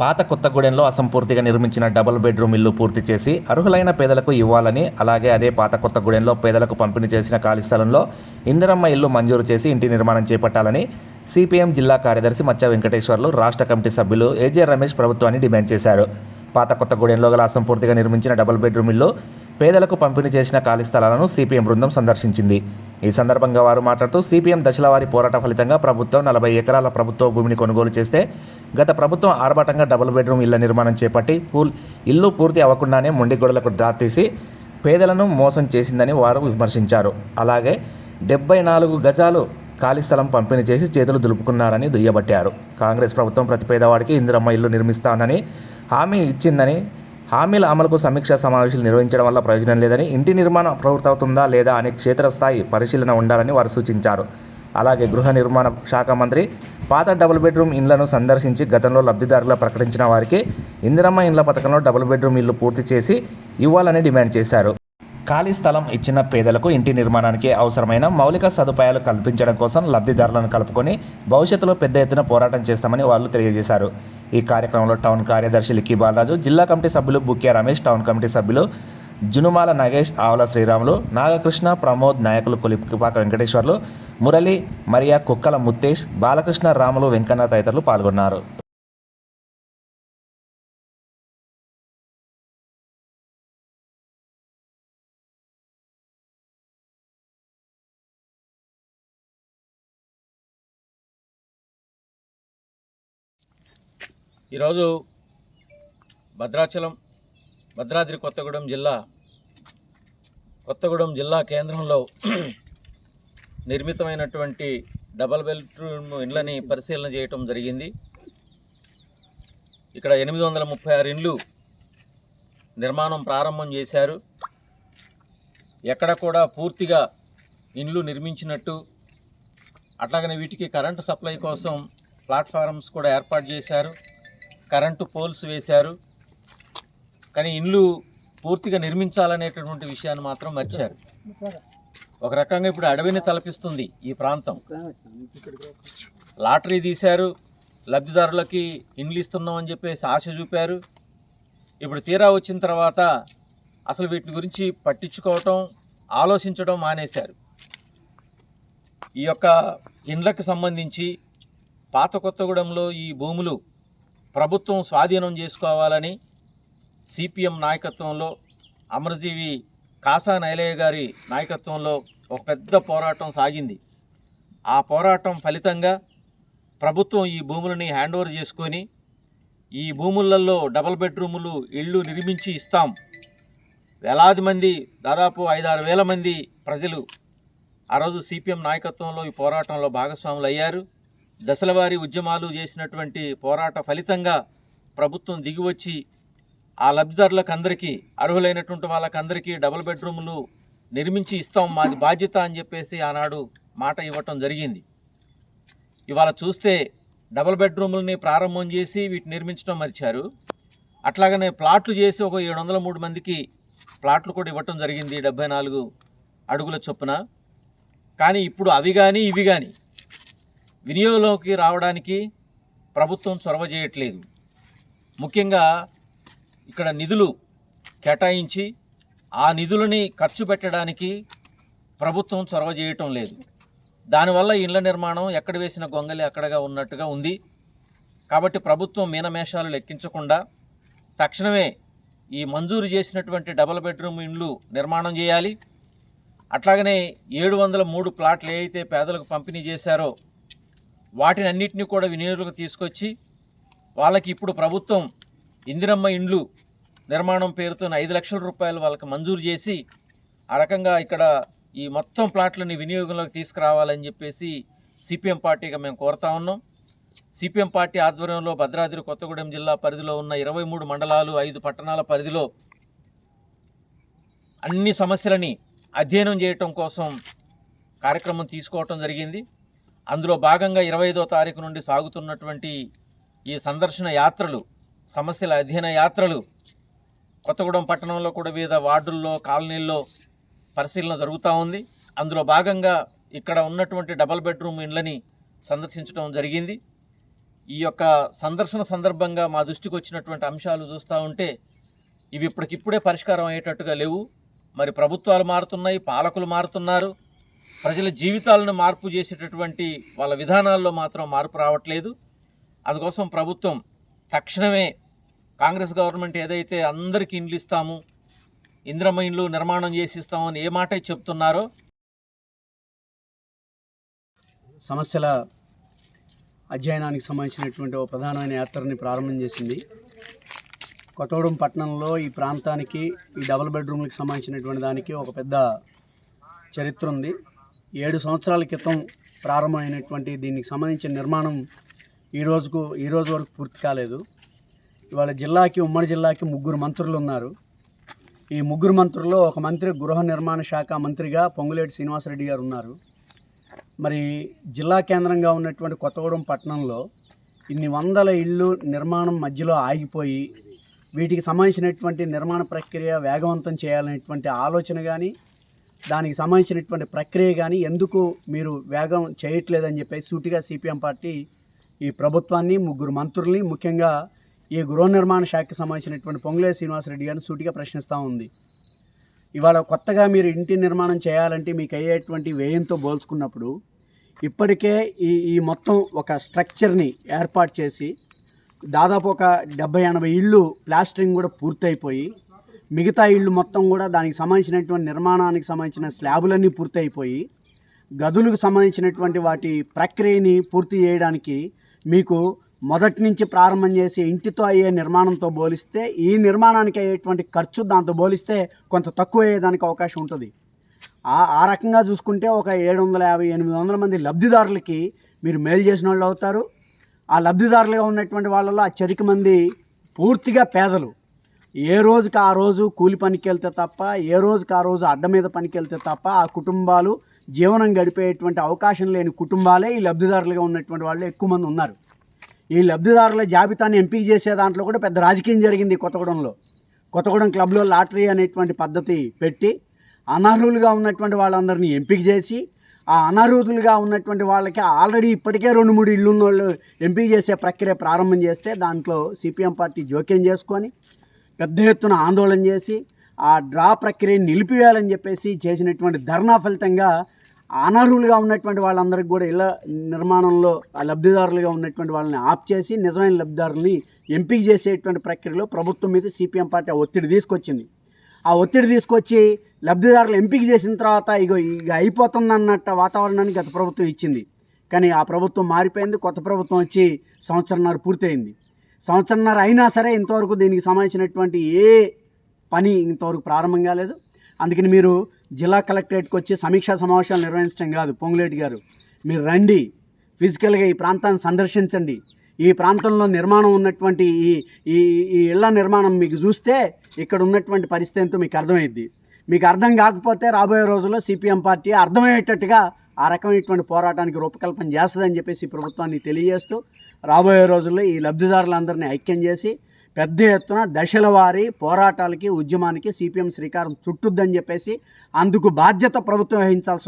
పాత కొత్తగూడెంలో అసంపూర్తిగా నిర్మించిన డబుల్ బెడ్రూమ్ ఇల్లు పూర్తి చేసి అర్హులైన పేదలకు ఇవ్వాలని అలాగే అదే పాత కొత్తగూడెంలో పేదలకు పంపిణీ చేసిన ఖాళీ స్థలంలో ఇందిరమ్మ ఇల్లు మంజూరు చేసి ఇంటి నిర్మాణం చేపట్టాలని సిపిఎం జిల్లా కార్యదర్శి మచ్చ వెంకటేశ్వర్లు రాష్ట్ర కమిటీ సభ్యులు ఏజే రమేష్ ప్రభుత్వాన్ని డిమాండ్ చేశారు. పాత కొత్తగూడెంలో గల అసంపూర్తిగా నిర్మించిన డబుల్ బెడ్రూమ్ ఇల్లు పేదలకు పంపిణీ చేసిన ఖాళీ స్థలాలను సిపిఎం బృందం సందర్శించింది. ఈ సందర్భంగా వారు మాట్లాడుతూ సిపిఎం దశలవారి పోరాట ఫలితంగా ప్రభుత్వం నలభై ఎకరాల ప్రభుత్వ భూమిని కొనుగోలు చేస్తే గత ప్రభుత్వం ఆర్భాటంగా డబుల్ బెడ్రూమ్ ఇళ్ళ నిర్మాణం చేపట్టి పూల్ ఇల్లు పూర్తి అవ్వకుండానే మొండి గొడవలకు డ్రా తీసి పేదలను మోసం చేసిందని వారు విమర్శించారు. అలాగే డెబ్బై నాలుగు గజాలు ఖాళీ స్థలం పంపిణీ చేసి చేతులు దులుపుకున్నారని దుయ్యబట్టారు. కాంగ్రెస్ ప్రభుత్వం ప్రతి పేదవాడికి ఇందిరమ్మ ఇల్లు నిర్మిస్తానని హామీ ఇచ్చిందని హామీల అమలుకు సమీక్షా సమావేశాలు నిర్వహించడం వల్ల ప్రయోజనం లేదని ఇంటి నిర్మాణం పూర్తవుతుందా లేదా అనే క్షేత్రస్థాయి పరిశీలన ఉండాలని వారు సూచించారు. అలాగే గృహ నిర్మాణ శాఖ మంత్రి పాత డబుల్ బెడ్రూమ్ ఇండ్లను సందర్శించి గతంలో లబ్ధిదారులు ప్రకటించిన వారికి ఇందిరమ్మ ఇండ్ల పథకంలో డబుల్ బెడ్రూమ్ ఇల్లు పూర్తి చేసి ఇవ్వాలని డిమాండ్ చేశారు. ఖాళీ స్థలం ఇచ్చిన పేదలకు ఇంటి నిర్మాణానికి అవసరమైన మౌలిక సదుపాయాలు కల్పించడం కోసం లబ్ధిదారులను కలుపుకొని భవిష్యత్తులో పెద్ద ఎత్తున పోరాటం చేస్తామని వాళ్ళు తెలియజేశారు. ఈ కార్యక్రమంలో టౌన్ కార్యదర్శి లిక్కి బాలరాజు జిల్లా కమిటీ సభ్యులు బుక్య రమేష్ టౌన్ కమిటీ సభ్యులు జునుమాల నగేష్ ఆవుల శ్రీరాములు నాగకృష్ణ ప్రమోద్ నాయకులు కొలిపాక వెంకటేశ్వర్లు మురళి మరియా కుక్కల ముత్తేష్ బాలకృష్ణ రాములు వెంకన్న తదితరులు పాల్గొన్నారు. ఈరోజు భద్రాచలం భద్రాద్రి కొత్తగూడెం జిల్లా కొత్తగూడెం జిల్లా కేంద్రంలో నిర్మితమైనటువంటి డబల్ బెడ్రూమ్ ఇండ్లని పరిశీలన చేయటం జరిగింది. ఇక్కడ ఎనిమిది వందల ముప్పై ఆరు ఇండ్లు నిర్మాణం ప్రారంభం చేశారు. ఎక్కడ కూడా పూర్తిగా ఇండ్లు నిర్మించినట్టు అట్లాగనే వీటికి కరెంటు సప్లై కోసం ప్లాట్ఫారమ్స్ కూడా ఏర్పాటు చేశారు. కరెంటు పోల్స్ వేశారు. కానీ ఇండ్లు పూర్తిగా నిర్మించాలనేటటువంటి విషయాన్ని మాత్రం మర్చారు. ఒక రకంగా ఇప్పుడు అడవిని తలపిస్తుంది ఈ ప్రాంతం. లాటరీ తీశారు. లబ్ధిదారులకి ఇండ్లు ఇస్తున్నాం అని చెప్పేసి ఆశ చూపారు. ఇప్పుడు తీరా వచ్చిన తర్వాత అసలు వీటి గురించి పట్టించుకోవటం ఆలోచించడం మానేశారు. ఈ యొక్క ఇండ్లకు సంబంధించి పాత కొత్తగూడెంలో ఈ భూములు ప్రభుత్వం స్వాధీనం చేసుకోవాలని సిపిఎం నాయకత్వంలో అమరజీవి కాసా నైలయ్య గారి నాయకత్వంలో ఒక పెద్ద పోరాటం సాగింది. ఆ పోరాటం ఫలితంగా ప్రభుత్వం ఈ భూములని హ్యాండ్ ఓవర్ చేసుకొని ఈ భూములలో డబల్ బెడ్రూములు ఇళ్ళు నిర్మించి ఇస్తాం. వేలాది మంది దాదాపు ఐదారు వేల మంది ప్రజలు ఆ రోజు సిపిఎం నాయకత్వంలో ఈ పోరాటంలో భాగస్వాములు అయ్యారు దశలవారీ ఉద్యమాలు చేసినటువంటి పోరాట ఫలితంగా ప్రభుత్వం దిగివచ్చి ఆ లబ్ధిదారులకు అందరికీ అర్హులైనటువంటి వాళ్ళకందరికీ డబుల్ బెడ్రూములు నిర్మించి ఇస్తాం మాది బాధ్యత అని చెప్పేసి ఆనాడు మాట ఇవ్వటం జరిగింది. ఇవాళ చూస్తే డబుల్ బెడ్రూములని ప్రారంభం చేసి వీటిని నిర్మించడం మరిచారు. అట్లాగనే ప్లాట్లు చేసి ఒక ఏడు వందల మూడు మందికి ప్లాట్లు కూడా ఇవ్వటం జరిగింది డెబ్బై నాలుగు అడుగుల చొప్పున. కానీ ఇప్పుడు అవి కానీ ఇవి కానీ వినియోగంలోకి రావడానికి ప్రభుత్వం చొరవ చేయట్లేదు. ముఖ్యంగా ఇక్కడ నిధులు కేటాయించి ఆ నిధులని ఖర్చు పెట్టడానికి ప్రభుత్వం చొరవ చేయటం లేదు. దానివల్ల ఇళ్ళ నిర్మాణం ఎక్కడ వేసిన గొంగలి అక్కడగా ఉన్నట్టుగా ఉంది. కాబట్టి ప్రభుత్వం మీనమేషాలు లెక్కించకుండా తక్షణమే ఈ మంజూరు చేసినటువంటి డబుల్ బెడ్రూమ్ ఇండ్లు నిర్మాణం చేయాలి. అట్లాగనే ఏడు వందల మూడు ప్లాట్లు ఏ అయితే పేదలకు పంపిణీ చేశారో వాటిని అన్నింటినీ కూడా వినియోగం తీసుకొచ్చి వాళ్ళకి ఇప్పుడు ప్రభుత్వం ఇందిరమ్మ ఇండ్లు నిర్మాణం పేరుతో ఐదు లక్షల రూపాయలు వాళ్ళకి మంజూరు చేసి ఆ రకంగా ఇక్కడ ఈ మొత్తం ప్లాట్లని వినియోగంలోకి తీసుకురావాలని చెప్పేసి సిపిఎం పార్టీగా మేము కోరుతా ఉన్నాం. సిపిఎం పార్టీ ఆధ్వర్యంలో భద్రాద్రి కొత్తగూడెం జిల్లా పరిధిలో ఉన్న ఇరవై మూడు మండలాలు ఐదు పట్టణాల పరిధిలో అన్ని సమస్యలని అధ్యయనం చేయటం కోసం కార్యక్రమం తీసుకోవటం జరిగింది. అందులో భాగంగా ఇరవై ఐదో తారీఖు నుండి సాగుతున్నటువంటి ఈ సందర్శన యాత్రలు సమస్యల అధ్యయన యాత్రలు కొత్తగూడెం పట్టణంలో కూడా వివిధ వార్డుల్లో కాలనీల్లో పరిశీలన జరుగుతూ ఉంది. అందులో భాగంగా ఇక్కడ ఉన్నటువంటి డబల్ బెడ్రూమ్ ఇండ్లని సందర్శించడం జరిగింది. ఈ యొక్క సందర్శన సందర్భంగా మా దృష్టికి వచ్చినటువంటి అంశాలు చూస్తూ ఉంటే ఇవి ఇప్పటికిప్పుడే పరిష్కారం అయ్యేటట్టుగా లేవు. మరి ప్రభుత్వాలు మారుతున్నాయి పాలకులు మారుతున్నారు. ప్రజల జీవితాలను మార్పు చేసేటటువంటి వాళ్ళ విధానాల్లో మాత్రం మార్పు రావట్లేదు. అందుకోసం ప్రభుత్వం తక్షణమే కాంగ్రెస్ గవర్నమెంట్ ఏదైతే అందరికీ ఇండ్లు ఇస్తాము ఇంద్రమ ఇండ్లు నిర్మాణం చేసి ఇస్తామని ఏ మాట చెప్తున్నారో సమస్యల అధ్యయనానికి సంబంధించినటువంటి ఒక ప్రధానమైన యాత్రని ప్రారంభం చేసింది. కొత్తగూడెం పట్టణంలో ఈ ప్రాంతానికి ఈ డబుల్ బెడ్రూమ్లకు సంబంధించినటువంటి దానికి ఒక పెద్ద చరిత్ర ఉంది. ఏడు సంవత్సరాల క్రితం ప్రారంభమైనటువంటి దీనికి సంబంధించిన నిర్మాణం ఈ రోజుకు ఈ రోజు వరకు పూర్తి కాలేదు. ఇవాళ జిల్లాకి ఉమ్మడి జిల్లాకి ముగ్గురు మంత్రులు ఉన్నారు. ఈ ముగ్గురు మంత్రుల్లో ఒక మంత్రి గృహ నిర్మాణ శాఖ మంత్రిగా పొంగులేటి శ్రీనివాసరెడ్డి గారు ఉన్నారు. మరి జిల్లా కేంద్రంగా ఉన్నటువంటి కొత్తగూడెం పట్టణంలో ఇన్ని వందల ఇళ్ళు నిర్మాణం మధ్యలో ఆగిపోయి వీటికి సంబంధించినటువంటి నిర్మాణ ప్రక్రియ వేగవంతం చేయాలనేటువంటి ఆలోచన కానీ దానికి సంబంధించినటువంటి ప్రక్రియ కానీ ఎందుకు మీరు వేగం చేయట్లేదని చెప్పేసి సూటిగా సిపిఎం పార్టీ ఈ ప్రభుత్వాన్ని ముగ్గురు మంత్రుల్ని ముఖ్యంగా ఈ గృహ నిర్మాణ శాఖకి సంబంధించినటువంటి పొంగులే శ్రీనివాసరెడ్డి గారిని సూటిగా ప్రశ్నిస్తూ ఉంది. ఇవాళ కొత్తగా మీరు ఇంటి నిర్మాణం చేయాలంటే మీకు అయ్యేటువంటి వ్యయంతో పోల్చుకున్నప్పుడు ఇప్పటికే ఈ ఈ మొత్తం ఒక స్ట్రక్చర్ని ఏర్పాటు చేసి దాదాపు ఒక డెబ్బై ఎనభై ఇళ్ళు ప్లాస్టరింగ్ కూడా పూర్తయిపోయి మిగతా ఇళ్ళు మొత్తం కూడా దానికి సంబంధించినటువంటి నిర్మాణానికి సంబంధించిన స్లాబులన్నీ పూర్తయిపోయి గదులకు సంబంధించినటువంటి వాటి ప్రక్రియని పూర్తి చేయడానికి మీకు మొదటి నుంచి ప్రారంభం చేసి ఇంటితో అయ్యే నిర్మాణంతో పోలిస్తే ఈ నిర్మాణానికి అయ్యేటువంటి ఖర్చు దాంతో పోలిస్తే కొంత తక్కువ అయ్యేదానికి అవకాశం ఉంటుంది. ఆ ఆ రకంగా చూసుకుంటే ఒక ఏడు వందల యాభై ఎనిమిది వందల మంది లబ్ధిదారులకి మీరు మేలు చేసిన వాళ్ళు అవుతారు. ఆ లబ్ధిదారులుగా ఉన్నటువంటి వాళ్ళలో అత్యధిక మంది పూర్తిగా పేదలు. ఏ రోజుకి ఆ రోజు కూలి పనికి వెళ్తే తప్ప ఏ రోజుకి ఆ రోజు అడ్డ మీద పనికి వెళ్తే తప్ప ఆ కుటుంబాలు జీవనం గడిపేటువంటి అవకాశం లేని కుటుంబాలే ఈ లబ్ధిదారులుగా ఉన్నటువంటి వాళ్ళు ఎక్కువ మంది ఉన్నారు. ఈ లబ్ధిదారుల జాబితాని ఎంపిక చేసే దాంట్లో కూడా పెద్ద రాజకీయం జరిగింది కొత్తగూడెంలో. కొత్తగూడెం క్లబ్లో లాటరీ అనేటువంటి పద్ధతి పెట్టి అనర్హులుగా ఉన్నటువంటి వాళ్ళందరినీ ఎంపిక చేసి ఆ అనర్హులుగా ఉన్నటువంటి వాళ్ళకి ఆల్రెడీ ఇప్పటికే రెండు మూడు ఇళ్ళు ఉన్న వాళ్ళు ఎంపిక చేసే ప్రక్రియ ప్రారంభం చేస్తే దాంట్లో సిపిఎం పార్టీ జోక్యం చేసుకొని పెద్ద ఎత్తున ఆందోళన చేసి ఆ డ్రా ప్రక్రియను నిలిపివేయాలని చెప్పేసి చేసినటువంటి ధర్నా ఫలితంగా అనర్హులుగా ఉన్నటువంటి వాళ్ళందరికీ కూడా ఇళ్ళ నిర్మాణంలో ఆ లబ్ధిదారులుగా ఉన్నటువంటి వాళ్ళని ఆప్ చేసి నిజమైన లబ్ధిదారుల్ని ఎంపిక చేసేటువంటి ప్రక్రియలో ప్రభుత్వం మీద సిపిఎం పార్టీ ఆ ఒత్తిడి తీసుకొచ్చింది. ఆ ఒత్తిడి తీసుకొచ్చి లబ్ధిదారులు ఎంపిక చేసిన తర్వాత ఇగో ఇక అయిపోతుంది అన్నట్టు వాతావరణాన్ని గత ప్రభుత్వం ఇచ్చింది. కానీ ఆ ప్రభుత్వం మారిపోయింది కొత్త ప్రభుత్వం వచ్చి సంవత్సరంన్నర పూర్తయింది. సంవత్సరంన్నర అయినా సరే ఇంతవరకు దీనికి సంబంధించినటువంటి ఏ పని ఇంతవరకు ప్రారంభం కాలేదు అందుకని మీరు జిల్లా కలెక్టరేట్కి వచ్చి సమీక్షా సమావేశాలు నిర్వహించడం కాదు. పొంగులేటి గారు మీరు రండి. ఫిజికల్గా ఈ ప్రాంతాన్ని సందర్శించండి. ఈ ప్రాంతంలో నిర్మాణం ఉన్నటువంటి ఈ ఈ ఈ ఇళ్ళ నిర్మాణం మీకు చూస్తే ఇక్కడ ఉన్నటువంటి పరిస్థితి ఎంతో మీకు అర్థమైద్ది. మీకు అర్థం కాకపోతే రాబోయే రోజుల్లో సిపిఎం పార్టీ అర్థమయ్యేటట్టుగా ఆ రకమైనటువంటి పోరాటానికి రూపకల్పన చేస్తుందని చెప్పేసి ప్రభుత్వాన్ని తెలియజేస్తూ రాబోయే రోజుల్లో ఈ లబ్ధిదారులందరినీ ఐక్యం చేసి పెద్ద ఎత్తున దశల వారి పోరాటాలకి ఉద్యమానికి సిపిఎం శ్రీకారం చుట్టుద్దని చెప్పేసి అందుకు బాధ్యత ప్రభుత్వం వహించాల్సి